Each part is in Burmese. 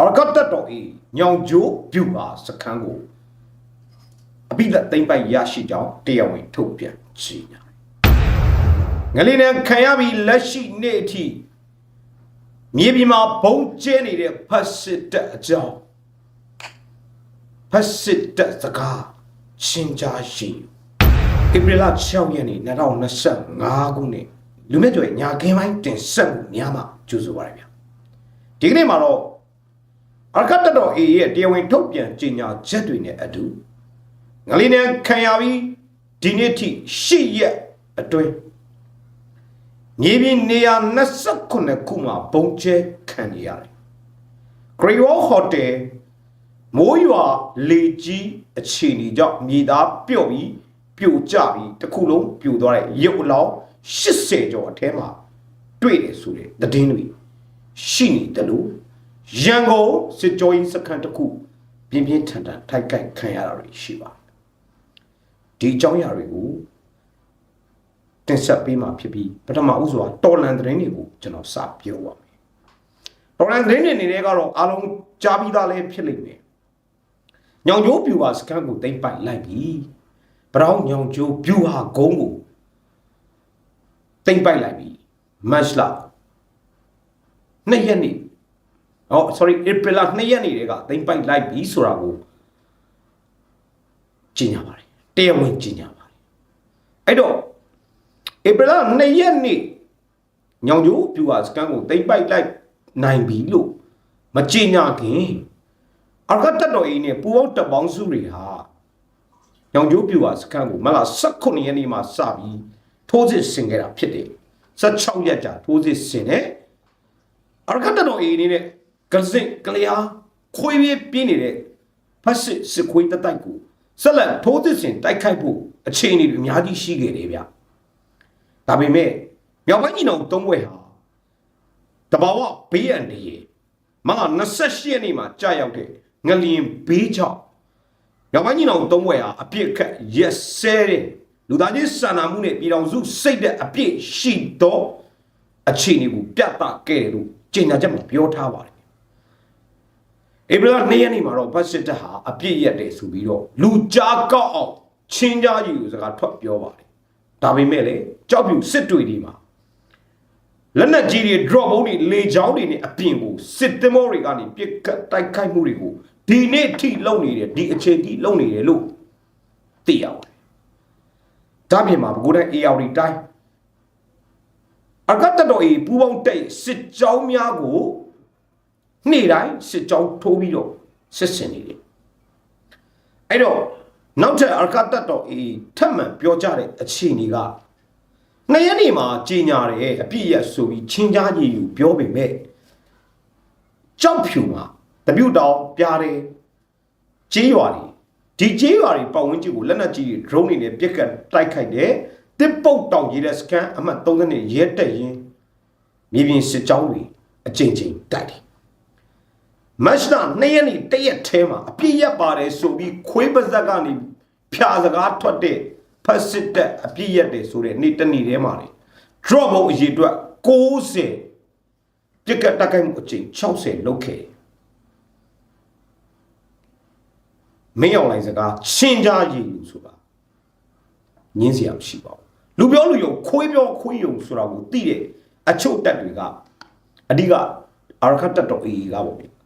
အာရကတ်တက်တော်ဤညောင်ကျိုးပြူပါစခန်းကိုအပိသက်သိမ့်ပိုက်ရရှိကြောင်းတရားဝင်ထုတ်ပြန်ကြေညာငလင်းနဲ့ခံရပြီးလက်ရှိနေ့အထိမြေပြင်မှာဘုံကျဲနေတဲ့ဖတ်စစ်တပ်အကြောင်းဖတ်စစ်တပ်စကားရှင်းကြားရှိဧပြီလ6ရက်နေ့2025ခုနှစ်လူမြင့်ကျော်ရဲ့ညာခင်းပိုင်းတင်ဆက်မှုများမှကြိုးဆိုပါရဗျာဒီကနေ့မှာတော့ အရကတ်တတော် AA ရဲ့တရားဝင်ထုတ်ပြန်ကြေညာချက်တွေနဲ့အတူငလင်းနဲ့ခံရပြီးဒီနေ့ထိ8ရက်အတွင်းမြေပြင်နေရာ29ခုမှာပုံကျဲခံနေရတယ်။ Great Wall Hotel မိုးရွာလေကြီးအခြေအနေကြောင့်မြေသားပြုတ်ပြီးပြိုကျပြီးတစ်ခုလုံးပြိုသွားတဲ့ရုပ်အလောင်း80ကျော်အထဲမှာတွေ့တယ်ဆိုတဲ့သတင်းတွေရှိနေတယ်လို့ ရန်ကုန်စစ်ကြောရေးစခန်းတစ်ခုပြင်းပြင်းထန်ထန်ထိုက်ကိုက်ခံရတာတွေရှိပါတယ်ဒီအကြောင်းအရာတွေကိုတင်ဆက်ပေးမှာဖြစ်ပြီးပထမဦးစွာတော်လန်သတင်းတွေကိုကျွန်တော်စပြောပါမယ်တော်လန်သတင်းတွေအနေနဲ့ကတော့အားလုံးကြားပြီးသားလည်းဖြစ်လိမ့်မယ်ညောင်ကျိုးပြူပါစခန်းကိုတိမ့်ပိုက်လိုက်ပြီဘရောင်းညောင်ကျိုးပြူဟာဂုံးကိုတိမ့်ပိုက်လိုက်ပြီမတ်လနှစ်ရက်နေ့ ဟော sorry April လ2ရက်နေ့တည်းကတိမ့်ပိုက်လိုက်ပြီဆိုတာကိုကြီးညာပါတယ်တရားဝင်ကြီးညာပါတယ်အဲ့တော့ April လ2ရက်နေ့ညောင်ကျိုးပြူဟာစကန်ကိုတိမ့်ပိုက်လိုက်နိုင်ပြီလို့မကြီးညာခင်အရကတက်တော်ကြီးနဲ့ပူပေါင်းတပ်ပေါင်းစုတွေဟာညောင်ကျိုးပြူဟာစကန်ကိုမလာ18ရက်နေ့မှာစပြီးထိုးစစ်ဆင်ခဲ့တာဖြစ်တယ်16ရက်ကြာထိုးစစ်ဆင်တယ်အရကတက်တော်ကြီးအနေနဲ့ ကစစ်ကလျာခွေးပြေးပြင်းနေတဲ့ဖက်စစ်စစ်ခွေးတတိုက်ကိုဆက်လက်ထိုးစစ်ဆင်တိုက်ခိုက်ဖို့အခြေအနေတွေအများကြီးရှိခဲ့တယ်ဗျဒါပေမဲ့မြောက်ပိုင်းညီနောင်သုံးဘွဲ့ဟာတဘာဝဘေးအန္တရာယ်မငါ28ရက်နေ့မှာကြာရောက်တဲ့ငလျင်ဘေးကြောင့်မြောက်ပိုင်းညီနောင်သုံးဘွဲ့ဟာအပြစ်ခတ်ရက်စဲတဲ့လူသားချင်းစာနာမှုနဲ့ပြည်တော်စုစိတ်တဲ့အပြစ်ရှိတော့အခြေအနေကိုပြသခဲ့တယ်လို့ကြေညာချက်မှာပြောထားပါတယ် ဧပြီလ2ရက်နေ့မှာတော့ဘတ်စစ်တပ်ဟာအပြစ်ရက်တယ်ဆိုပြီးတော့လူကြားကောက်အောင်ချင်းကြားကြီးကိုစကားထွက်ပြောပါတယ်ဒါပေမဲ့လေကြောက်ပြူစစ်တွေဒီမှာလက်နက်ကြီးတွေ drop ဘုံတွေလေချောင်းတွေနဲ့အပြင်ကိုစစ်သင်္ဘောတွေကနေပြစ်ကတ်တိုက်ခိုက်မှုတွေကိုဒီနေ့ထိလုပ်နေတယ်ဒီအချိန်ထိလုပ်နေတယ်လို့သိရပါတယ်ဒါပြင်မှာဘကိုးတိုင်း AR တိုင်းအကတ်တတော်အေပူပေါင်းတဲ့စစ်ကြောင်းများကို နေ့တိုင်းစစ်ကြောင်းထိုးပြီးတော့စစ်ဆင်နေတယ်အဲ့တော့နောက်ထပ်အရကတတ်တော်အေးထပ်မံပြောကြတဲ့အခြေအနေကနှစ်ရက်နေမှာကြီးညာတယ်အပြည့်ရဆိုပြီးချင်းကြားကြီးယူပြောပေမဲ့ကြောက်ဖြူမှာတပြုတ်တောင်ပြားတယ်ကြေးရွာတွေဒီကြေးရွာတွေပတ်ဝန်းကျင်ကိုလက်နက်ကြီးတွေ drone တွေနဲ့ပြက်ကတ်တိုက်ခိုက်တယ်တစ်ပုတ်တောင်ကြီးတဲ့စကန်အမှတ်30နဲ့ရဲတက်ရင်မြေပြင်စစ်ကြောင်းတွေအကြိမ်ကြိမ်တိုက်တယ် မတ်လ2ရက်နေ့တရက်ထဲမှာအပြည့်ရက်ပါတယ်ဆိုပြီးခွေးပါဇက်ကနေဖြာစကားထွက်တဲ့ဖက်စစ်တက်အပြည့်ရက်တယ်ဆိုတဲ့နေ့တစ်နေ့ထဲမှာလေ drop ဘုံအရေးအတွက်60ပြက်ကတက်ကိုက်မှုအချိန်60လောက်ခဲ့မင်းအောင်လိုင်းစကားရှင်းကြရည်လို့ဆိုတာညင်းစရာမရှိပါဘူးလူပြောလူယုံခွေးပြောခွေးယုံဆိုတာကိုသိတဲ့အချို့တက်တွေကအဓိကအာရခတ်တက်တော်အေးကပေါ့ဗျတိုက်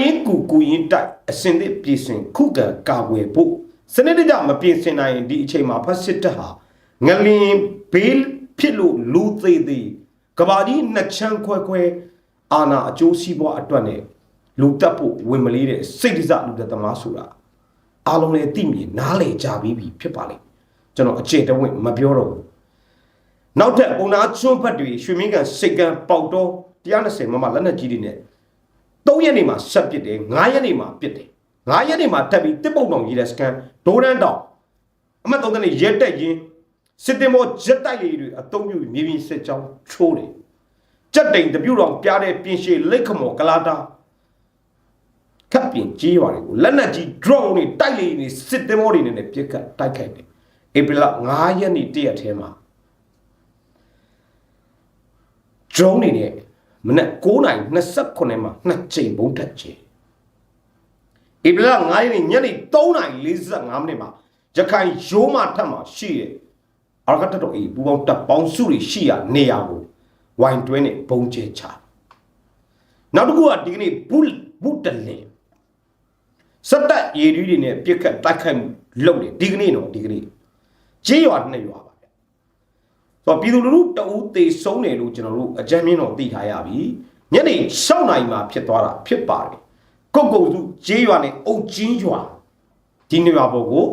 ရင်ကူကူရင်တိုက်အစင်သစ်ပြည်စင်ခုခံကာဝယ်ဖို့စနစ်တကျမပြင်ဆင်နိုင်ရင်ဒီအချိန်မှာဖတ်စစ်တပ်ဟာငလင်ဘေးဖြစ်လို့လူသေးသေးကဘာကြီးနှစ်ချမ်းခွဲခွဲအာနာအကျိုးစီးပွားအတွက်နဲ့လူတက်ဖို့ဝင်မလေးတဲ့စိတ်ဒဇလူတက်သမားဆိုတာအားလုံးလည်းသိမြင်နားလည်ကြပြီးပြီဖြစ်ပါလိမ့်ကျွန်တော်အခြေတဝင့်မပြောတော့ဘူးနောက်ထပ်ပုံနာချွန်းဖတ်တွေရွှေမင်းကန်စိတ်ကန်ပေါက်တော့120မမလက်နက်ကြီးတွေနဲ့ 3ရက်နေမှာဆက်ပစ်တယ်9ရက်နေမှာပစ်တယ်9ရက်နေမှာတက်ပြီးတစ်ပုတ်တောင်ရေးတဲ့စကန်ဒိုးရန်တောင်အမှတ်3တဲ့ရဲတက်ရင်စစ်တင်မောဂျက်တိုက်လေးတွေအသုံးပြုမြေပြင်စစ်ကြောင်းချိုးတယ်ကြက်တိန်တပြုတ်တော်ပြားတဲ့ပြင်ရှည်လက်ခမော်ကလာတာခပ်ပြင်ကြီးရွာတွေကိုလက်နက်ကြီး drone တွေတိုက်လေနေစစ်တင်မောတွေနဲ့ပြစ်ခတ်တိုက်ခိုက်တယ်ဧပြီလ9ရက်နေ့တရက်ထဲမှာ drone တွေနဲ့ မနက်9:29မှာနှစ်ချိန်ဘုံထက်ချေဧပြီလ9ရက်နေ့ညနေ3:45မိနစ်မှာရခိုင်ရိုးမထက်မှာရှိရဲ့အာရကတတော်အေးပူပေါင်းတပ်ပေါင်းစုတွေရှိရနေရာကိုဝိုင်တွင်းနဲ့ဘုံကျဲချနောက်တစ်ခုကဒီကနေ့ဘူးဘူးတလင်စက်တက်ရေရီးတွေနဲ့ပြစ်ခတ်တိုက်ခိုက်မှုလုပ်တယ်ဒီကနေ့တော့ဒီကနေ့ကြေးရွာနှစ်ရွာပါဗျ ဆိုတော့ပြည်သူလူထုတအူးတေဆုံးတယ်လို့ကျွန်တော်တို့အကြမ်းမြင့်တော့သိထားရပြီညနေ6နာရီမှာဖြစ်သွားတာဖြစ်ပါတယ်ကုတ်ကုတ်စုကြေးရွာနဲ့အုတ်ချင်းရွာဒီနေရာပေါ်ကို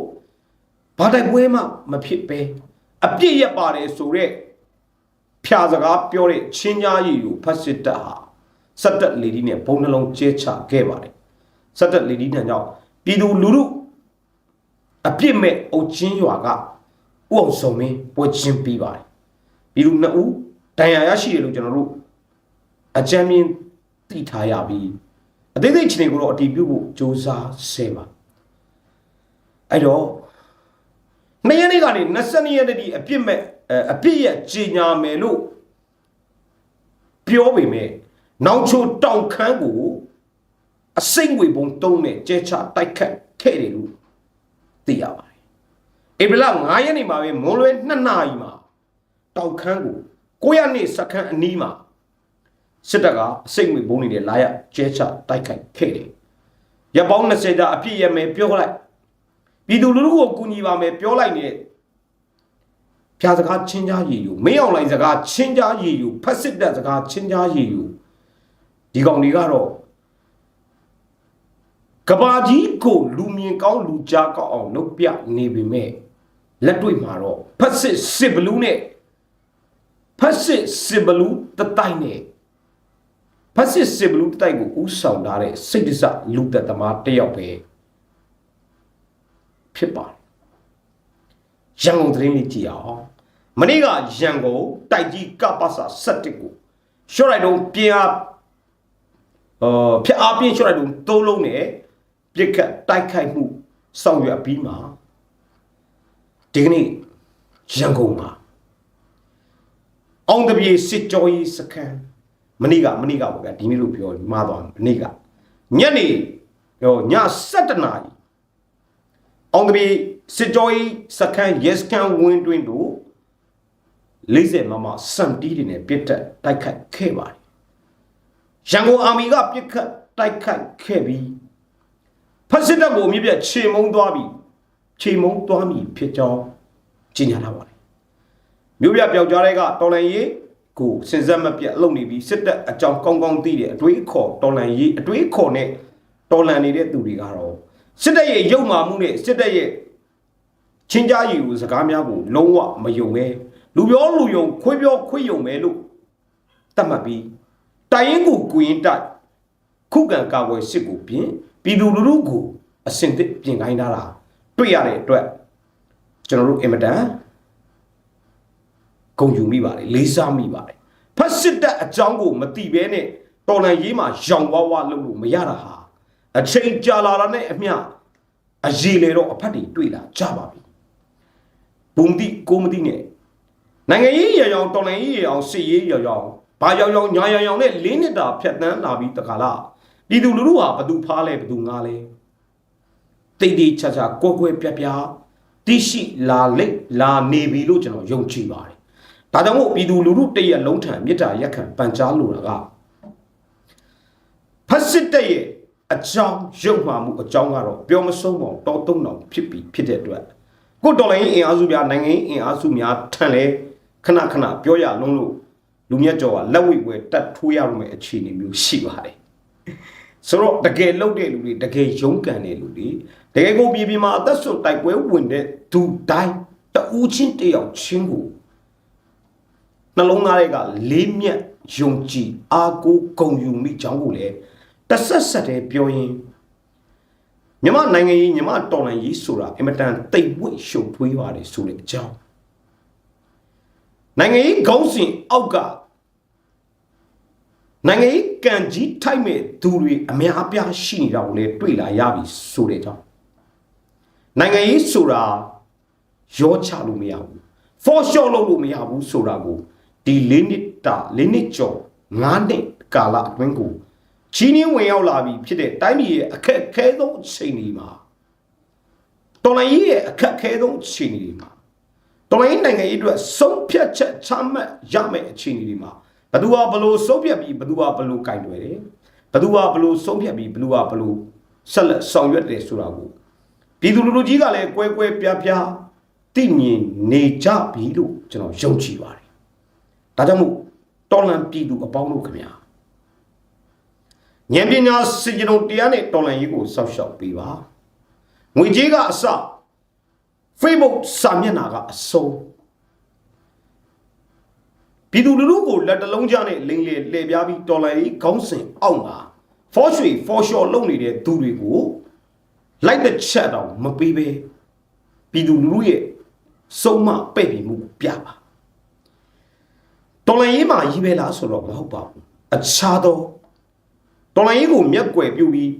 ဘာတိုက်ပွဲမှမဖြစ်ပဲအပြစ်ရပါတယ်ဆိုတော့ဖြာစကားပြောတဲ့ချင်းကြားရည်ကိုဖတ်စစ်တပ်ဟာစက်တက်လေဒီနဲ့ဘုံနှလုံးကျဲချခဲ့ပါတယ်စက်တက်လေဒီနဲ့ကြောင့်ပြည်သူလူထုအပြစ်မဲ့အုတ်ချင်းရွာကဥအောင်စုံမင်းပွဲချင်းပြီးပါတယ် ပြည်သူနှစ်ဦးဒဏ်ရာရရှိတယ်လို့ကျွန်တော်တို့အကြမ်းမြင်သိထားရပြီးအသေးသေးချင်းတွေကိုတော့အတီးပြုတ်ဖို့စ조사ဆဲပါအဲ့တော့နှစ်ရက်နေ့ကနေ22ရက်နေ့ဒီအပြစ်မဲ့အပြစ်ရဲ့ကြီးညာမယ်လို့ပြောပေမဲ့နောက်ချိုတောင်ခမ်းကိုအစိမ့်ငွေပုံတုံးနဲ့ကျဲချတိုက်ခတ်ခဲ့တယ်လို့သိရပါတယ်ဧပြီလ9ရက်နေ့မှာပဲမွန်လွဲ2နာရီမှာ တောင်ခမ်းကို900နှစ်စခန်းအနီးမှာစစ်တပ်ကအစိမ့်ငွေပုံနေနဲ့လာရကျဲချတိုက်ခိုက်ခဲ့တယ်ရပောင်း20ကြာအပြည့်ရမယ်ပြောလိုက်ပြည်သူလူထုကိုကူညီပါမယ်ပြောလိုက်နေတဲ့ဖြာစကားချင်းကြားရည်ယူမင်းအောင်လိုင်းစကားချင်းကြားရည်ယူဖက်စစ်တပ်စကားချင်းကြားရည်ယူဒီကောင်တွေကတော့ကဘာကြီးကိုလူမြင်ကောင်းလူကြားကောင်းအောင်လုပ်ပြနေပေမဲ့လက်တွေ့မှာတော့ဖက်စစ်စစ်ဘလူးနဲ့ ဖက်စစ်စစ်ဘလူးတတိုက်နဲ့ဖက်စစ်စစ်ဘလူးတတိုက်ကိုဥဆောင်ထားတဲ့စိတ်ဒစလူသက်သမားတယောက်ပဲဖြစ်ပါတယ်ရန်ကုန်သတင်းလေးကြည့်အောင်မနေ့ကရန်ကုန်တိုက်ကြီးကပ္ပစာ7ကိုရှော့လိုက်တော့ပြင်အားအော်ဖြစ်အားပြင်းရှော့လိုက်တော့သုံးလုံးနဲ့ပြစ်ခတ်တိုက်ခိုက်မှုဆောင်ရွက်ပြီးမှဒီကနေ့ရန်ကုန်မှာ အောင်တပြေစစ်ကြောရေးစခန်းမနေ့ကမနေ့ကပေါ့ဗျာဒီနေ့လို့ပြောမှားသွားမနေ့ကညနေဟိုည7နာရီအောင်တပြေစစ်ကြောရေးစခန်း yes can win တွင်တို့40မမစံတီးတွေနဲ့ပြစ်တက်တိုက်ခိုက်ခဲ့ပါတယ်ရန်ကုန်အာမီကပြစ်ခတ်တိုက်ခိုက်ခဲ့ပြီးဖက်စစ်တပ်ကိုမြစ်ပြတ်ခြေမုံသွားပြီးခြေမုံသွားမိဖြစ်ကြောင်းကြေညာထားပါတယ် မြို့ပြပျောက်ကြားတဲ့ကတော်လန်ရေးကိုစင်စက်မပြတ်လုပ်နေပြီးစစ်တပ်အကြောင်းကောင်းကောင်းသိတဲ့အတွေးခေါ်တော်လန်ရေးအတွေးခေါ်နဲ့တော်လန်နေတဲ့သူတွေကတော့စစ်တပ်ရဲ့ရုပ်မာမှုနဲ့စစ်တပ်ရဲ့ချင်းကြားရည်ကိုစကားများကိုလုံးဝမယုံပဲလူပြောလူယုံခွေးပြောခွေးယုံပဲလို့တတ်မှတ်ပြီးတိုင်ရင်ကိုကိုရင်တိုက်ခုခံကာကွယ်စစ်ကိုပြင်ပြည်သူလူထုကိုအစင်သစ်ပြင်ခိုင်းထားတာတွေ့ရတဲ့အတွက်ကျွန်တော်တို့အင်မတန် ဂုဏ်ယူမိပါတယ်လေးစားမိပါတယ်ဖတ်စစ်တပ်အကြောင်းကိုမတိဘဲနဲ့တော်လန်ရေးမှာရောင်ဝါးဝါလုပ်လို့မရတာဟာအချိန်ကြာလာတာနဲ့အမျှအရေးလေတော့အဖက်တွေတွေ့လာကြပါပြီဘုံတိကိုမတိနဲ့နိုင်ငံရေးရရောင်တော်လန်ရေးရအောင်စစ်ရေးရရောင်ဘာရောင်ရောင်ညာရောင်ရောင်နဲ့လေးနှစ်တာဖြတ်တန်းလာပြီးတခါလားပြည်သူလူထုဟာဘသူဖားလဲဘသူငားလဲတိတ်တိတ်ချာချာကွက်ကွက်ပြပြတိရှိလာလိတ်လာနေပြီလို့ကျွန်တော်ယုံကြည်ပါတယ် ဒါကြောင့်မို့ပြည်သူလူထုတရက်လုံးထံမေတ္တာရက်ခံပန်ကြားလိုတာကဖက်စစ်တဲ့ရဲ့အကြောင်းရုပ်မှမှုအကြောင်းကတော့ပြောမဆုံးပေါတောသုံးတော်ဖြစ်ပြီးဖြစ်တဲ့အတွက်ကိုတော်လိုင်းအင်အားစုများနိုင်ငံအင်အားစုများထံလဲခဏခဏပြောရလုံးလို့လူမြတ်ကျော်ကလက်ဝိဝဲတတ်ထိုးရလို့မဲ့အခြေအနေမျိုးရှိပါတယ်ဆိုတော့တကယ်လုပ်တဲ့လူတွေတကယ်ရုန်းကန်တဲ့လူတွေတကယ်ကိုပြည်ပြည်မှာအသက်ဆွတိုက်ပွဲဝင်တဲ့သူတိုင်းတူးချင်းတယောက်ချင်းကို နှလုံးသားတွေကလေးမြတ်ယုံကြည်အားကိုးဂုဏ်ယူမိကြောင်းကိုလည်းတဆက်ဆက်တည်းပြောရင်မြမနိုင်ငံရေးမြမတော်လှန်ရေးဆိုတာအင်မတန်တိတ်ဝိတ်ရှုပ်ထွေးပါတယ်ဆိုတဲ့အကြောင်းနိုင်ငံရေးခေါင်းစဉ်အောက်ကနိုင်ငံရေးကံကြီးထိုက်မဲ့သူတွေအများအပြားရှိနေတာကိုလည်းတွေ့လာရပြီဆိုတဲ့ကြောင့်နိုင်ငံရေးဆိုတာရောချလို့မရဘူး for sure လုပ်လို့မရဘူးဆိုတာကို ဒီ၄နှစ်တာ၄နှစ်ကျော်၅နှစ်ကာလအတွင်းကိုချီးနှင်းဝင်ရောက်လာပြီဖြစ်တဲ့တိုင်းပြည်ရဲ့အခက်အခဲဆုံးအချိန်ဒီမှာတော်လိုင်းရဲ့အခက်အခဲဆုံးအချိန်ဒီမှာတော်လိုင်းနိုင်ငံရေးအတွက်ဆုံးဖြတ်ချက်ချမှတ်ရမယ့်အချိန်ဒီမှာဘသူကဘလို့ဆုံးဖြတ်ပြီးဘသူကဘလို့ကင်တွယ်တယ်ဘသူကဘလို့ဆုံးဖြတ်ပြီးဘသူကဘလို့ဆက်လက်ဆောင်ရွက်တယ်ဆိုတာကိုပြည်သူလူထုကြီးကလည်းကွဲကွဲပြားပြားသိမြင်နေကြပြီလို့ကျွန်တော်ယုံကြည်ပါတယ် ဒါကြောင့်မို့တော်လန်ပြည်သူအပေါင်းတို့ခင်ဗျာဉာဏ်ပညာစင်ကြုံတရားနဲ့တော်လန်ရေးကိုစောက်ရှောက်ပေးပါငွေကြေးကအစ Facebook စာမျက်နှာကအဆုံးပြည်သူလူထုကိုလက်တလုံးကြားနဲ့လိမ့်လေလှည့်ပြားပြီးတော်လန်ရေးခေါင်းစဉ်အောက်မှာ for sure for sure လုပ်နေတဲ့သူတွေကိုလိုက်တဲ့ချက်တော့မပေးပဲပြည်သူလူထုရဲ့စုံမပဲ့ပြီးမှုပြပါ တော်လန်ရေးမှာကြီးပဲလားဆိုတော့မဟုတ်ပါဘူးအခြားသောတော်လန်ရေးကိုမျက်ကွယ်ပြုပြီး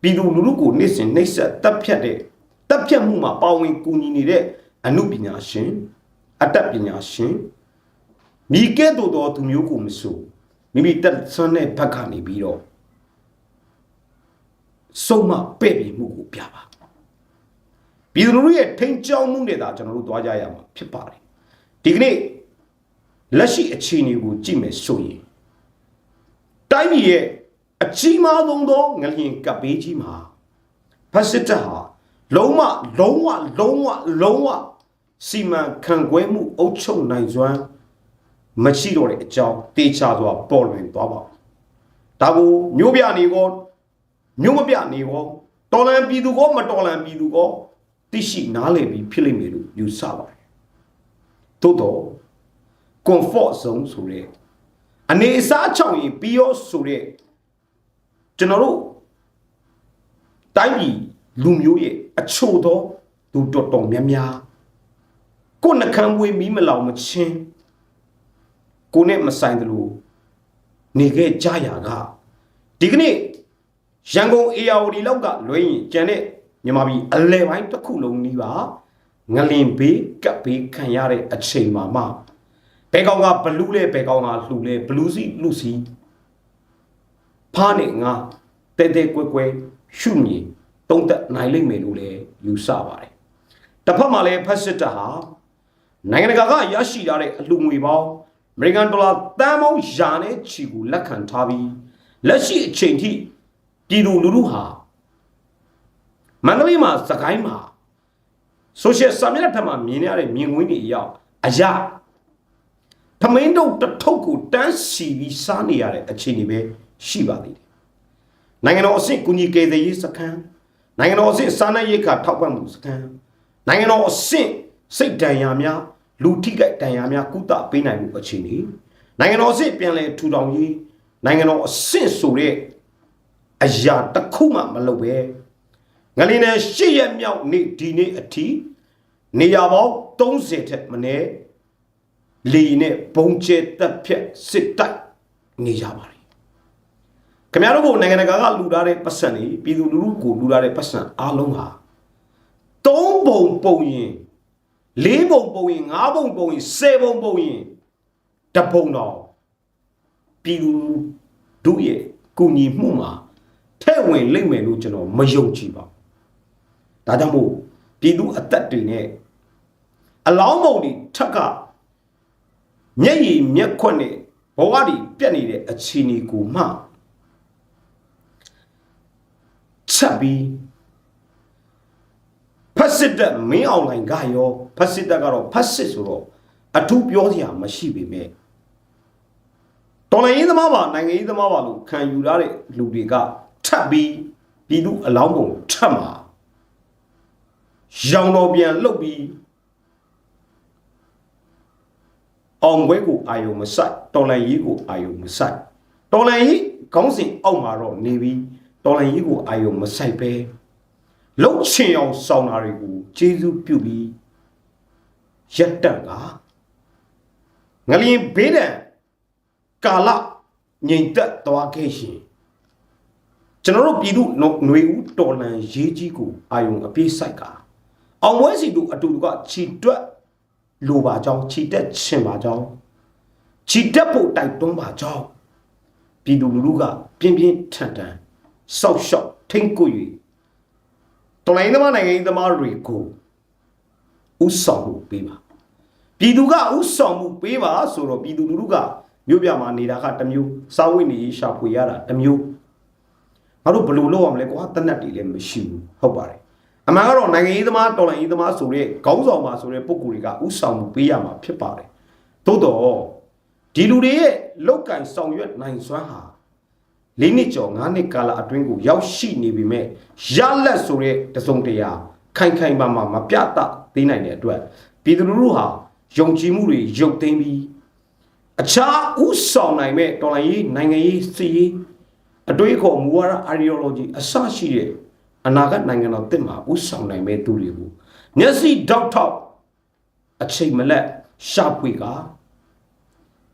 ပြည်သူလူထုကိုနေ့စဉ်နှိပ်စက်တပ်ဖြတ်တဲ့တပ်ဖြတ်မှုမှာပါဝင်ကူညီနေတဲ့အမှုပညာရှင် အတတ်ပညာရှင်မိကဲ့သို့သောသူမျိုးကိုမဆိုမိမိတက်ဆွမ်းတဲ့ဘက်ကနေပြီးတော့စုံမပဲ့ပြီးမှုကိုပြပါပြည်သူလူထုရဲ့ထိန်ကြောင်းမှုနဲ့သာကျွန်တော်တို့သွားကြရမှာဖြစ်ပါတယ်ဒီကနေ့ လက်ရှိအခြေအနေကိုကြည့်မယ်ဆိုရင်တိုင်းပြည်ရဲ့အကြီးမားဆုံးသောငလျင်ကပ်ဘေးကြီးမှာဖက်စစ်တပ်ဟာလုံးဝလုံးဝလုံးဝလုံးဝစီမံခန့်ခွဲမှုအုပ်ချုပ်နိုင်စွမ်းမရှိတော့တဲ့အကြောင်းတေချာစွာပေါ်လွင်သွားပါဒါကိုမျိုးပြနေကောမျိုးမပြနေကောတော်လန်ပြည်သူကောမတော်လန်ပြည်သူကောသိရှိနားလည်ပြီးဖြစ်လိမ့်မယ်လို့ယူဆပါတယ်သို့တော့ comfort zone ဆိုတဲ့အနေအစားချောင်ရင်ပြီးရောဆိုတဲ့ကျွန်တော်တို့တိုင်းပြည်လူမျိုးရဲ့အချို့သောသူတော်တော်များများကိုယ်နှကမ်းမွေးမီးမလောင်မချင်းကိုနဲ့မဆိုင်တယ်လို့နေခဲ့ကြရကဒီကနေ့ရန်ကုန် ARD လောက်ကလွှဲရင်ကျန်တဲ့မြန်မာပြည်အလဲပိုင်းတစ်ခုလုံးနီးပါငလင်ဘေးကပ်ဘေးခံရတဲ့အချိန်မှာမှ ဘဲကောင်ကဘလူးလဲဘဲကောင်ကလှူလဲဘလူးစီလှူစီဖားနေငါတဲတဲကွဲကွဲရှုမြင်တုံးသက်နိုင်လိမ့်မယ်လို့လည်းယူဆပါတယ်တစ်ဖက်မှာလည်းဖက်စစ်တပ်ဟာနိုင်ငံတကာကရရှိထားတဲ့အလှူငွေပေါင်းအမေရိကန်ဒေါ်လာတန်ပေါင်းရာနဲ့ချီကိုလက်ခံထားပြီးလက်ရှိအချိန်ထိပြည်သူလူထုဟာမန္တလေးမှာစကိုင်းမှာဆိုရှယ်ဆာမျက်နှာထက်မှာမြင်ရတဲ့မြင်ကွင်းတွေအရောက်အရာ ထမင်းတို့တစ်ထုပ်ကိုတန်းစီပြီးစားနေရတဲ့အခြေအနေပဲရှိပါသေးတယ်။နိုင်ငံတော်အဆင့်ကုညီကေသေးရေးစခန်းနိုင်ငံတော်အဆင့်စားနပ်ရိက္ခာထောက်ပံ့မှုစခန်းနိုင်ငံတော်အဆင့်စိတ်ဒဏ်ရာများလူထိခိုက်ဒဏ်ရာများကုသပေးနိုင်မှုအခြေအနေနိုင်ငံတော်အဆင့်ပြန်လည်ထူထောင်ရေးနိုင်ငံတော်အဆင့်ဆိုတဲ့အရာတစ်ခုမှမလုပ်ပဲငလင်းနဲ့ရှစ်ရက်မြောက်နေ့ဒီနေ့အထိနေရာပေါင်း30ထက်မနည်း လီနဲ့ဘုံကျဲတက်ဖြက်စစ်တိုက်နေကြပါလေခင်ဗျားတို့ကိုနိုင်ငံတကာကလူထားတဲ့ပတ်စံတွေပြည်သူလူထုကိုလူထားတဲ့ပတ်စံအားလုံးဟာသုံးပုံပုံရင်လေးပုံပုံရင်ငါးပုံပုံရင်ဆယ်ပုံပုံရင်တပုံတော့ပြည်သူတို့ရဲ့ကုညီမှုမှာထဲ့ဝင်လိမ့်မယ်လို့ကျွန်တော်မယုံကြည်ပါဘူးဒါကြောင့်မို့ပြည်သူအသက်တွေနဲ့အလောင်းပုံတွေထက်က မျက်ရည်မျက်ခွက်နဲ့ဘဝတွေပြတ်နေတဲ့အခြေအနေကိုမှချက်ပြီးဖက်စစ်တက်မင်းအောင်လိုင်ကရောဖက်စစ်တက်ကတော့ဖက်စစ်ဆိုတော့အထူးပြောစရာမရှိပေမဲ့တော်လိုင်းရေးသမားပါနိုင်ငံရေးသမားပါလို့ခံယူရတဲ့လူတွေကထပ်ပြီးပြည်သူအလောင်းပုံထပ်မှာရောင်တော်ပြန်လှုပ်ပြီး အောင်ပွဲကိုအာယုံမဆိုင်တော်လန်ရေးကိုအာယုံမဆိုင်တော်လန်ရေးခေါင်းစဉ်အောက်မှာတော့နေပြီးတော်လန်ရေးကိုအာယုံမဆိုင်ပဲလှုပ်ချင်အောင်စောင်းတာတွေကိုကျေးဇူးပြုပြီးရက်တန့်ကငလျင်ဘေးဒံကာလငြိမ်သက်သွားခဲ့ရှင်ကျွန်တော်တို့ပြည်သူຫນွေဦးတော်လန်ရေးကြီးကိုအာယုံအပြည့်ဆိုင်ကအောင်ပွဲစီတို့အတူတူကခြိတွက် လိုပါကြောင်းခြိတက်ချင်ပါကြောင်းခြိတက်ဖို့တိုက်တွန်းပါကြောင်းပြည်သူလူထုကပြင်းပြင်းထန်ထန်စောက်ရှောက်ထိမ့်ကွ၍တော်လိုင်းသမားနိုင်ငံရေးသမားတွေကိုဥဆောင်မှုပေးပါပြည်သူကဥဆောင်မှုပေးပါဆိုတော့ပြည်သူလူထုကမြို့ပြမှာနေတာကတစ်မျိုးစာဝတ်နေရေးရှာဖွေရတာတစ်မျိုးငါတို့ဘယ်လိုလုပ်ရမလဲကွာတနက်တွေလည်းမရှိဘူးဟုတ်ပါတယ် အမှန်ကတော့နိုင်ငံရေးသမားတော်လိုင်းရေးသမားဆိုတဲ့ခေါင်းဆောင်ပါဆိုတဲ့ပုံကိုယ်တွေကဥဆောင်မှုပေးရမှာဖြစ်ပါတယ်သို့တော့ဒီလူတွေရဲ့လောက်ကင်ဆောင်ရွက်နိုင်စွမ်းဟာလေးနှစ်ကျော်၅နှစ်ကာလအတွင်းကိုရောက်ရှိနေပြီမဲ့ရလက်ဆိုတဲ့တစုံတရာခိုင်ခိုင်မာမာမပြတ်သေးနိုင်တဲ့အတွက်ပြည်သူလူထုဟာယုံကြည်မှုတွေရုပ်သိမ်းပြီးအခြားဥဆောင်နိုင်မဲ့တော်လိုင်းရေးနိုင်ငံရေးစီရေးအတွေးခေါ်မူဝါဒ ideology အစရှိတဲ့ အနာဂတ်နိုင်ငံတော်တစ်မှာဥဆောင်နိုင်မဲ့သူတွေကိုမျက်စိတောက်ထောက်အချိန်မလက်ရှာဖွေက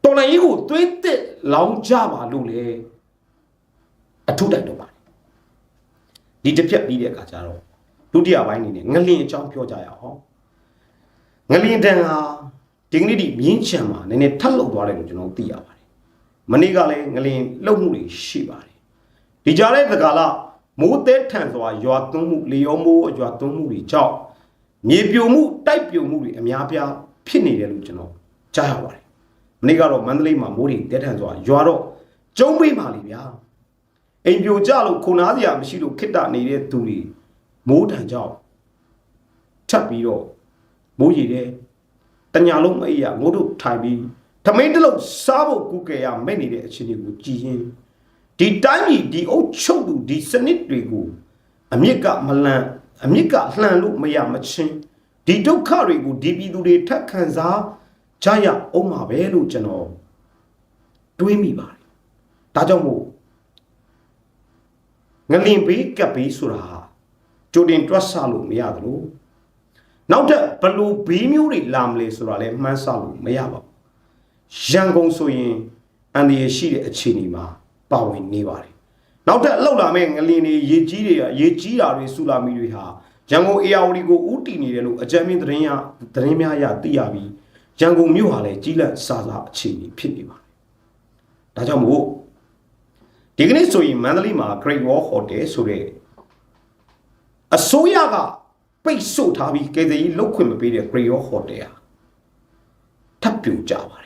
တော်လိုင်းရေးကိုသွေးတစ်လောင်းကြပါလို့လေအထုတိုက်တော့ပါတယ်ဒီတစ်ဖြတ်ပြီးတဲ့အခါကျတော့ဒုတိယပိုင်းအနေနဲ့ငလင်အကြောင်းပြောကြရအောင်ငလင်တန်ဟာဒီကနေ့ဒီမြင်းချံမှာနည်းနည်းထပ်လောက်သွားတယ်လို့ကျွန်တော်သိရပါတယ်မနေ့ကလည်းငလင်လှုပ်မှုတွေရှိပါတယ်ဒီကြားတဲ့သကာလ မိုးတဲထန်စွာရွာသွန်းမှုလေယောမိုးရွာသွန်းမှုတွေကြောင့်မြေပြိုမှုတိုက်ပြိုမှုတွေအများပြားဖြစ်နေတယ်လို့ကျွန်တော်ကြားရပါတယ်မနေ့ကတော့မန္တလေးမှာမိုးတွေတဲထန်စွာရွာတော့ကျုံးပေးပါလေဗျာအိမ်ပြိုကြလို့ခုနာစရာမရှိလို့ခိတ္တနေတဲ့သူတွေမိုးတံကြောင့်ထပ်ပြီးတော့မိုးရီတဲ့တညာလုံးမအိပ်ရငို့တို့ထိုင်ပြီးထမင်းတစ်လုံးစားဖို့ကုကယ်ရမဲ့နေတဲ့အခြေအနေကိုကြည်ရင် ဒီတိုင်းပြည်ဒီအုပ်ချုပ်သူဒီစနစ်တွေကိုအမြင့်ကမလန်အမြင့်ကလှန်လို့မရမချင်းဒီဒုက္ခတွေကိုဒီပြည်သူတွေထပ်ခံစားကြရအောင်ပါပဲလို့ကျွန်တော်တွေးမိပါတယ်ဒါကြောင့်မို့ငလင်ဘေးကပ်ဘေးဆိုတာဟာကြိုတင်တွက်ဆလို့မရသလိုနောက်ထပ်ဘလို့ဘေးမျိုးတွေလာမလဲဆိုတာလည်းမှန်းဆလို့မရပါဘူးရန်ကုန်ဆိုရင်အန်ဒီရရှိတဲ့အခြေအနေမှာ ပါဝင်နေပါတယ်နောက်ထပ်လှုပ်လာမဲ့ငလင်တွေရေကြီးတွေရေကြီးတာတွေဆူလာမီတွေဟာရန်ကုန်အေယာဝတီကိုဥတီနေတယ်လို့အကြမ်းမြင့်သတင်းရသတင်းများရသိရပြီးရန်ကုန်မြို့ဟာလည်းကြီးလက်ဆာဆာအခြေအနေဖြစ်နေပါတယ်ဒါကြောင့်မို့ဒီကနေ့ဆိုရင်မန္တလေးမှာ Great Wall Hotel ဆိုတဲ့အစိုးရကပိတ်ဆို့ထားပြီးကယ်ဆယ်ရေးလုပ်ခွင့်မပေးတဲ့ Great Wall Hotel ဟာထပ်ပြိုကြပါတယ်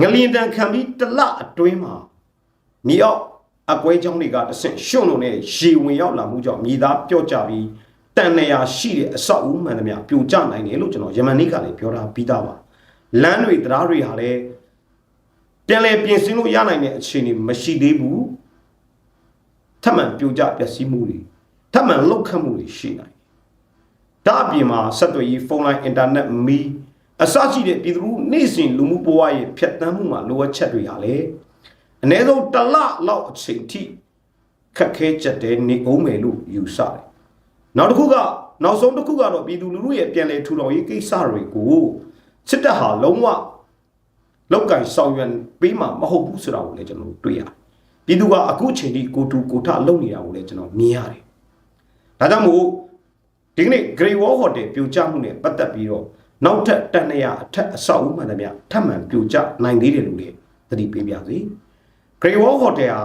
ငလျင်တန်ခံပြီးတစ်လအတွင်းမှာမြေအောက်အကွဲချောင်းတွေကတဆင့်ရှုံလို့နဲ့ရေဝင်ရောက်လာမှုကြောင့်မြေသားပြော့ကျပြီးတန်နေရာရှိတဲ့အဆောက်အဦမှန်သမျှပြိုကျနိုင်တယ်လို့ကျွန်တော်ယမန်နေ့ကလည်းပြောတာပြီးသားပါလမ်းတွေတရားတွေဟာလည်းပြန်လည်ပြင်ဆင်လို့ရနိုင်တဲ့အခြေအနေမရှိသေးဘူးထပ်မံပြိုကျပျက်စီးမှုတွေထပ်မံလောက်ခတ်မှုတွေရှိနိုင်ဒါအပြင်မှာဆက်သွယ်ရေးဖုန်းလိုင်းအင်တာနက်မီ အစရှိတဲ့ပြည်သူနေ့စဉ်လူမှုဘဝရဲ့ဖြတ်တန်းမှုမှာလိုအပ်ချက်တွေဟာလည်းအ ਨੇ ဆုံးတစ်လလောက်အချိန်ထိခက်ခဲချက်တဲ့နေအောင်မယ်လို့ယူဆတယ်နောက်တစ်ခုကနောက်ဆုံးတစ်ခုကတော့ပြည်သူလူထုရဲ့ပြန်လည်ထူထောင်ရေးကိစ္စတွေကိုစစ်တပ်ဟာလုံးဝလောက်ကင်ဆောင်ရွက်ပေးမှာမဟုတ်ဘူးဆိုတာကိုလည်းကျွန်တော်တို့တွေ့ရတယ်ပြည်သူကအခုချိန်ထိကိုတူကိုထလုံနေတာကိုလည်းကျွန်တော်မြင်ရတယ်ဒါကြောင့်မို့ဒီကနေ့ Great Wall Hotel ပြိုကျမှုနဲ့ပတ်သက်ပြီးတော့ နောက်ထပ်တန်ရအထက်အဆောက်အဦမှန်သမျှထပ်မံပြိုကျနိုင်သေးတယ်လို့လည်းသတိပေးပြစီ။ Great Wall Hotel ဟာ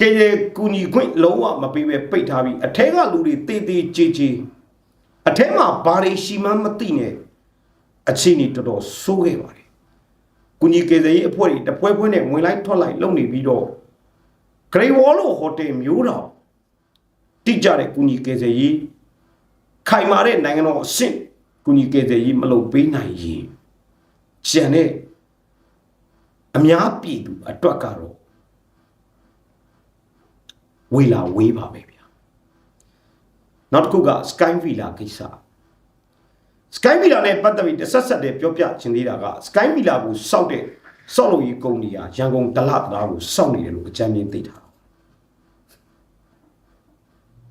တည်ရကူညီခွင့်လုံးဝမပေးပဲပိတ်ထားပြီးအထက်ကလူတွေတေးသေးကြေးကြေးအထက်မှာဘာတွေရှိမှမသိနဲ့အခြေအနေတော်တော်ဆိုးခဲ့ပါတယ်။ကူညီကေစရေးအဖွဲ့တွေတပွဲပွဲနဲ့ဝင်လိုက်ထွက်လိုက်လုပ်နေပြီးတော့ Great Wall လို့ hotel မျိုးတော်တိကျတဲ့ကူညီကေစရေးခိုင်မာတဲ့နိုင်ငံတော်အဆင့် ကူညီကယ်ဆယ်ရေးမလုပ်ပေးနိုင်ရင်ကျန်တဲ့အများပြည်သူအတွက်ကတော့ဝေလာဝေးပါပဲဗျာနောက်တစ်ခုက Sky Villa ကိစ္စ Sky Villa နဲ့ပတ်သက်ပြီးတဆက်ဆက်တဲ့ပြောပြခြင်းသေးတာက Sky Villa ကိုစောက်တဲ့စောက်လို့ရေးကုမ္ပဏီကရန်ကုန်ဒလတရားကိုစောက်နေတယ်လို့အကြမ်းမြင်သိတာ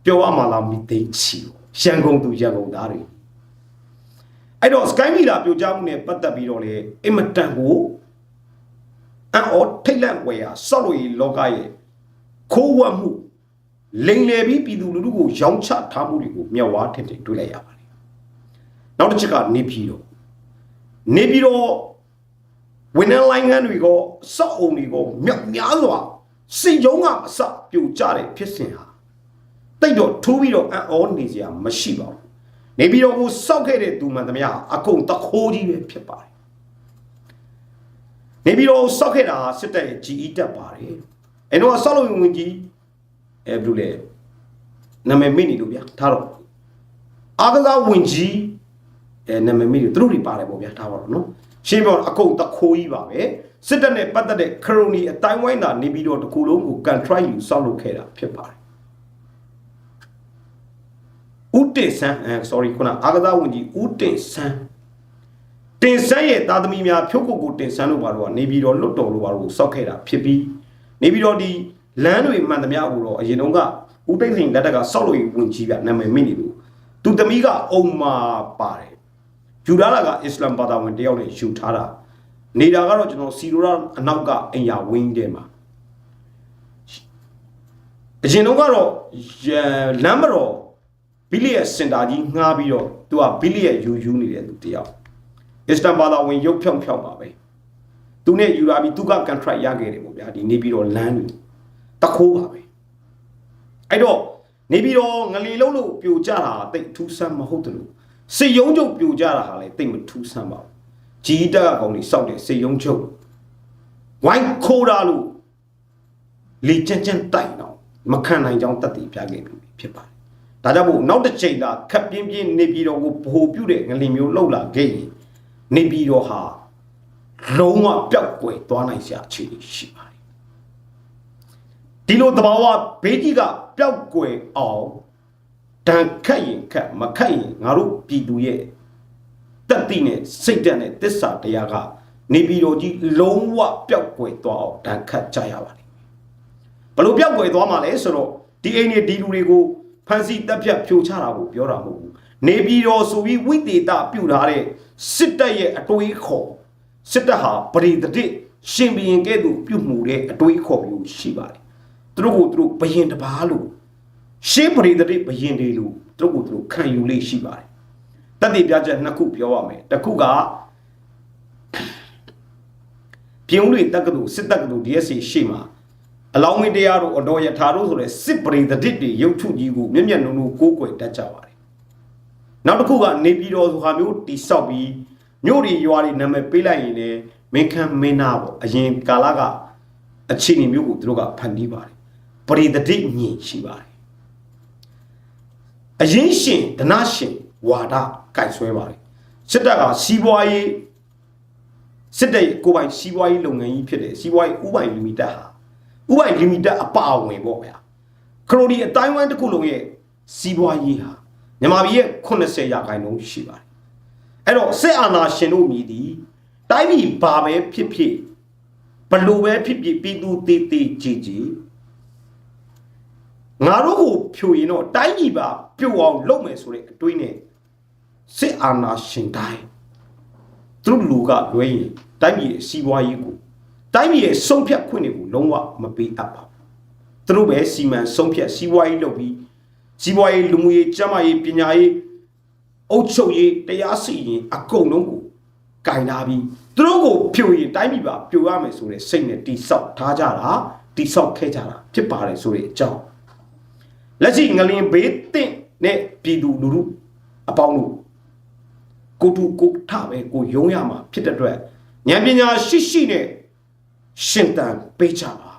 ပြောရမှာလားမသိချီရန်ကုန်သူရန်ကုန်သားတွေ အဲ့တော့ Sky Villa ပြိုကျမှုနဲ့ပတ်သက်ပြီးတော့လေအင်မတန်ကိုအန်အော်ထိတ်လန့်ဝယ်ဟာဆောက်လို့ရလောကရဲ့ခိုးဝှက်မှုလိန်လည်ပြီးပြည်သူလူထုကိုရောင်းချထားမှုတွေကိုမျက်ဝါးထင်ထင်တွေ့လိုက်ရပါတယ်နောက်တစ်ချက်ကနေပြည်တော်နေပြည်တော်ဝန်ထမ်းလိုင်းငန်းတွေကိုစောက်အုံတွေကိုမြောက်များစွာစိတ်ကြုံကအစပြိုကျတဲ့ဖြစ်စဉ်ဟာတိတ်တော့ထိုးပြီးတော့အံ့ဩနေစရာမရှိပါဘူး နေပြီးတော့ကိုစောက်ခဲ့တဲ့သူမှန်သမျှဟာအကုန်တခိုးကြီးပဲဖြစ်ပါတယ်နေပြီးတော့စောက်ခဲ့တာဟာစစ်တပ်ရဲ့ GE တက်ပါတယ်အဲ့တော့စောက်လို့ဝင်ကြီးအဲဘယ်လိုလဲနာမည်မိနေလို့ဗျာထားတော့အာကစားဝင်ကြီးအဲနာမည်မိတယ်သူတို့တွေပါတယ်ပေါ့ဗျာထားပါတော့နော်ရှင်းပြောတော့အကုန်တခိုးကြီးပါပဲစစ်တပ်နဲ့ပတ်သက်တဲ့ခရိုနီအတိုင်းဝိုင်းသာနေပြီးတော့တစ်ခုလုံးကို control ယူဆောက်လုပ်ခဲ့တာဖြစ်ပါတယ် ဦးတင်ဆန်းအဲ sorry ခုနအာကစားဝင်ကြီးဦးတင်ဆန်းတင်ဆန်းရဲ့သားသမီးများဖြုတ်ကုတ်ကိုတင်ဆန်းတို့ဘာလို့ကနေပြီးတော့လွတ်တော်လို့ဘာလို့စောက်ခဲ့တာဖြစ်ပြီးနေပြီးတော့ဒီလမ်းတွေမှန်သမျှကိုတော့အရင်တုန်းကဦးသိန်းစိန်လက်ထက်ကစောက်လို့ဝင်ကြီးပြနာမည်မိနေလို့သူသမီးကအုံမာပါတယ်ယူဒါလာကအစ္စလမ်ဘာသာဝင်တယောက်နဲ့ယူထားတာနေတာကတော့ကျွန်တော်စီရိုရာအနောက်ကအိမ်ယာဝင်းထဲမှာအရင်တုန်းကတော့လမ်းမတော် ဘီလီရဲ့စင်တာကြီးငှားပြီးတော့သူကဘီလီရဲ့ယူယူနေတဲ့သူတယောက်အစ္စလမ်ဘာသာဝင်ရုပ်ဖြောင်းဖြောင်းပါပဲသူနဲ့ယူလာပြီးသူက contract ရခဲ့တယ်ပေါ့ဗျာဒီနေပြီးတော့လမ်းတွေတခိုးပါပဲအဲ့တော့နေပြီးတော့ငလီလုံးလို့ပြိုကျတာတိတ်ထူးဆန်းမဟုတ်တယ်လို့စေယုံချုပ်ပြိုကျတာဟာလည်းတိတ်မထူးဆန်းပါဘူးဂျီတက်ကောင်ကြီးစောက်တယ်စေယုံချုပ်ဝိုင်းခိုးတာလို့လေကြမ်းကြမ်းတိုက်တော့မခံနိုင်ကြောင်းတက်တည်ပြခဲ့ပြီဖြစ်ပါတယ် ဒါကြောင့်မို့နောက်တစ်ချိန်သာခက်ပြင်းပြင်းနေပြီးတော့ကိုဘ ਹੁ ပြုတ်တဲ့ငလီမျိုးလှုပ်လာခဲ့ရင်နေပြီးတော့ဟာလုံးဝပျောက်ကွယ်သွားနိုင်စရာအခြေအနေရှိပါတယ်ဒီလိုတဘာဝဘေးကြီးကပျောက်ကွယ်အောင်တန်ခတ်ရင်ခတ်မခတ်ရင်ငါတို့ပြည်သူရဲ့တက်တိနဲ့စိတ်ဓာတ်နဲ့တစ္ဆာတရားကနေပြည်တော်ကြီးလုံးဝပျောက်ကွယ်သွားအောင်တန်ခတ်ကြရပါတယ်ဘလို့ပျောက်ကွယ်သွားမှာလဲဆိုတော့ဒီအိမ်နဲ့ဒီလူတွေကို ဖန်စီတက်ဖြတ်ဖြိုချတာကိုပြောတာမဟုတ်ဘူးနေပြည်တော်ဆိုပြီးဝိသေသပြုထားတဲ့စစ်တပ်ရဲ့အတွေးခေါ်စစ်တပ်ဟာပရိသတ်ရှင်ဘရင်ကဲ့သို့ပြုမှုတဲ့အတွေးခေါ်မျိုးရှိပါတယ်သူတို့ကိုသူတို့ဘယင်တပါးလို့ရှေးပရိသတ်ဘယင်တွေလို့သူတို့ကိုသူတို့ခံယူလေးရှိပါတယ်တတ်တည်ပြချက်နှစ်ခုပြောရမယ်တစ်ခုကပြင်ဦးတွေတက္ကသိုလ်စစ်တက္ကသိုလ် DSC ရှေ့မှာ အလောင်းမင်းတရားတို့အတော်ယထာတို့ဆိုတဲ့စစ်ပရိသတ်တွေရုပ်ထုကြီးကိုမျက်မျက်နှုံနှုံကိုးကွယ်တတ်ကြပါတယ်နောက်တစ်ခုကနေပြည်တော်ဆိုဟာမျိုးတိဆောက်ပြီးမြို့တွေရွာတွေနာမည်ပေးလိုက်ရင်လည်းမင်းခမ်းမင်းနာပေါ့အရင်ကာလကအခြေအနေမျိုးကိုသူတို့ကဖန်တီးပါတယ်ပရိသတ်ညင်ရှိပါတယ်အရင်ရှင်ဒနာရှင်ဝါဒကြိုက်ဆွဲပါတယ်စစ်တပ်ကစီးပွားရေးစစ်တပ်ကိုပိုင်စီးပွားရေးလုပ်ငန်းကြီးဖြစ်တယ်စီးပွားရေးဥပိုင်လီမိတက်ဟာ ဥပိုင်လီမိတက်အပါအဝင်ပေါ့ဗျာခရိုဒီအတိုင်းဝမ်တစ်ခုလုံးရဲ့စီးပွားရေးဟာမြန်မာပြည်ရဲ့80ရာခိုင်နှုန်းရှိပါတယ်အဲ့တော့စစ်အာဏာရှင်တို့မြည်သည်တိုင်းပြည်ဘာပဲဖြစ်ဖြစ်ဘလို့ပဲဖြစ်ဖြစ်ပြည်သူတေးတေးကြည်ကြည်ငါတို့ကိုဖြိုရင်တော့တိုင်းပြည်ပါပြုတ်အောင်လုပ်မယ်ဆိုတဲ့အတွေးနဲ့စစ်အာဏာရှင်တိုင်းသူတို့လူကလွဲရင်တိုင်းပြည်ရဲ့စီးပွားရေးကို တိုင်းပြည်ရဲ့ဆုံးဖြတ်ခွင့်တွေကိုလုံးဝမပေးအပ်ပါဘူးသူတို့ပဲစီမံဆုံးဖြတ်စီးပွားရေးလုပ်ပြီးစီးပွားရေးလူမှုရေးကျန်းမာရေးပညာရေးအုပ်ချုပ်ရေးတရားစီရင်အကုန်လုံးကိုကင်ထားပြီးသူတို့ကိုဖြိုရင်တိုင်းပြည်ပါဖြိုရမယ်ဆိုတဲ့စိတ်နဲ့တိဆောက်ထားကြတာတိဆောက်ခဲ့ကြတာဖြစ်ပါတယ်ဆိုတဲ့အကြောင်းလက်ရှိငလင်ဘေးတင့်နဲ့ပြည်သူလူထုအပေါင်းတို့ကိုတူကိုထပဲကိုယုံရမှာဖြစ်တဲ့အတွက်ဉာဏ်ပညာရှိရှိနဲ့ ရှင်တန်ပေးချပါ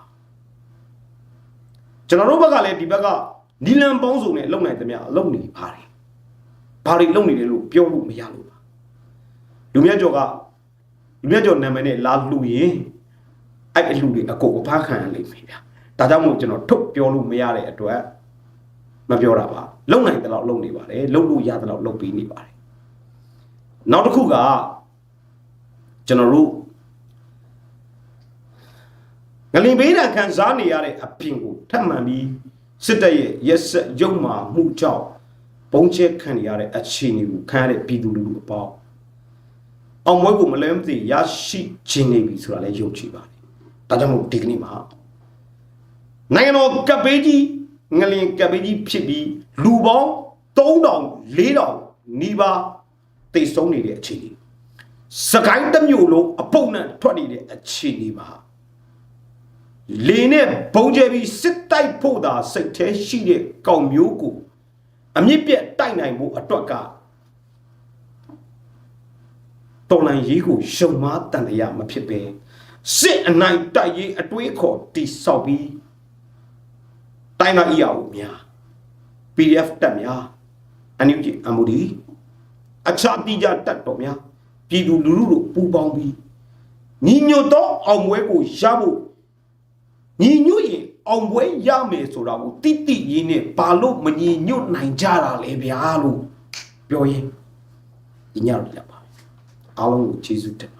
ကျွန်တော်တို့ဘက်ကလည်းဒီဘက်ကနီလန်ပေါင်းစုံနဲ့လုံနိုင်သမျှအလုံနေပါတယ်ဘာတွေလုံနေတယ်လို့ပြောလို့မရလို့ပါလူမြတ်ကျော်ကလူမြတ်ကျော်နာမည်နဲ့လာလှူရင်အဲ့အလှူတွေအကုန်အဖားခံရလိမ့်မယ်ဗျာဒါကြောင့်မို့ကျွန်တော်ထုတ်ပြောလို့မရတဲ့အတွက်မပြောတာပါလုံနိုင်တဲ့လောက်လုံနေပါတယ်လုံလို့ရတဲ့လောက်လုံပြီးနေပါတယ်နောက်တစ်ခုကကျွန်တော်တို့ ငလင်ဘေးဒဏ်ခံစားနေရတဲ့အပြင်ကိုထပ်မံပြီးစစ်တပ်ရဲ့ရက်ဆက်ရုံမာမှုကြောင့်ပုံချဲခံရတဲ့အခြေအနေကိုခံရတဲ့ပြည်သူလူထုအပေါင်းအောင်မွေးကိုမလဲမသိရရှိခြင်းနေပြီဆိုတာလည်းယုံကြည်ပါတယ်ဒါကြောင့်မို့ဒီကနေ့မှာနိုင်ငံတော်ကပ်ပေးကြီးငလင်ကပ်ပေးကြီးဖြစ်ပြီးလူပေါင်း3000 4000နီးပါးတိတ်ဆုံးနေတဲ့အခြေအနေစကိုင်းတစ်မျိုးလုံးအပုပ်နဲ့ထွက်နေတဲ့အခြေအနေပါ လေနဲ့ဘုံကျဲပြီးစစ်တိုက်ဖို့သာစိတ်แท้ရှိတဲ့ကောင်မျိုးကိုအမြင့်ပြတ်တိုက်နိုင်ဖို့အတွက်ကတော်လန်ရေးကိုရှုံမားတန်တရာမဖြစ်ပဲစစ်အနိုင်တိုက်ရေးအတွေးခေါ်တိဆောက်ပြီးတိုင်းကအီယာကိုများ PDF တက်များအန်ယူဂျီအမှုဒီအခြားတိကျတက်တော်များပြည်သူလူထုတို့ပူးပေါင်းပြီးညီညွတ်သောအောင်ပွဲကိုရဖို့ ညီညွတ်ရင်အောင်ပွဲရမယ်ဆိုတာကိုတိတိရင်းနဲ့ဘာလို့မညီညွတ်နိုင်ကြတာလဲဗျာလို့ပြောရင်ဒီညတော့ရပါမယ်အားလုံးကိုကျေးဇူးတင်ပါ